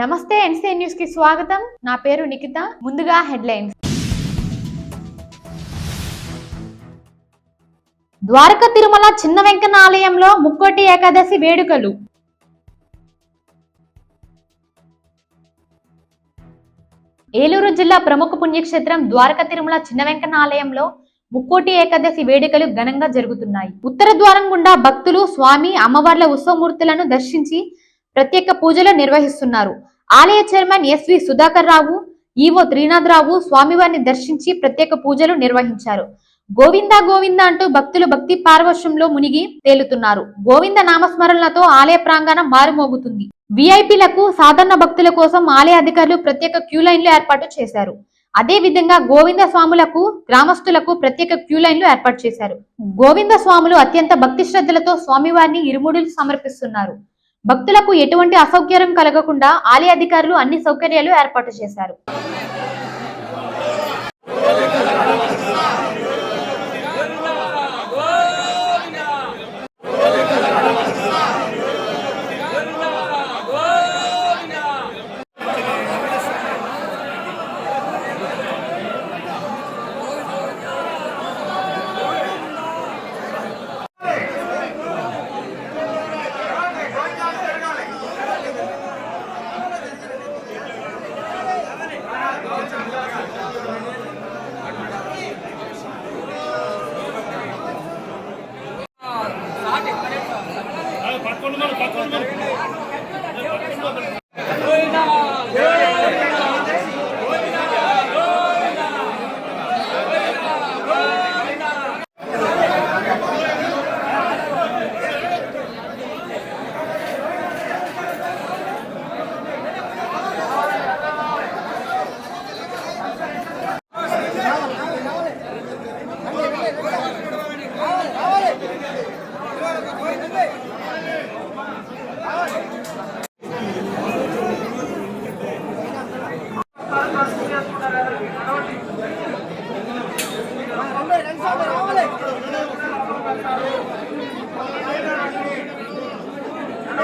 నమస్తే ఎన్సీ న్యూస్కి స్వాగతం. నా పేరు నిఖిత. ముందుగా హెడ్లైన్స్. ద్వారక తిరుమల చిన్న వెంకన్న ఆలయంలో ముక్కోటి ఏకాదశి వేడుకలు. ఏలూరు జిల్లా ప్రముఖ పుణ్యక్షేత్రం ద్వారక తిరుమల చిన్న వెంకన్న ఆలయంలో ముక్కోటి ఏకాదశి వేడుకలు ఘనంగా జరుగుతున్నాయి. ఉత్తర ద్వారం గుండా భక్తులు స్వామి అమ్మవార్ల ఉత్సవమూర్తులను దర్శించి ప్రత్యేక పూజలు నిర్వహిస్తున్నారు. ఆలయ chairman S V Sudhakar Rao E O Trinath Rao స్వామివారిని దర్శించి ప్రత్యేక పూజలు నిర్వహించారు. గోవింద గోవింద అంటూ భక్తులు భక్తి పారవశ్యంలో మునిగి తేలుతున్నారు. గోవింద నామస్మరణలతో ఆలయ ప్రాంగణం మారుమోగుతుంది. విఐపీలకు సాధారణ భక్తుల కోసం ఆలయ అధికారులు ప్రత్యేక క్యూ లైన్లు ఏర్పాటు చేశారు. అదే విధంగా గోవింద స్వాములకు గ్రామస్తులకు ప్రత్యేక క్యూ లైన్లు ఏర్పాటు చేశారు. గోవింద స్వాములు అత్యంత భక్తి శ్రద్ధలతో స్వామివారిని ఇరుముడులు సమర్పిస్తున్నారు. భక్తులకు ఎటువంటి అసౌకర్యం కలగకుండా ఆలయ అధికారులు అన్ని సౌకర్యాలు ఏర్పాటు చేశారు. கொண்டு மேலே பத்து கொண்டு மேலே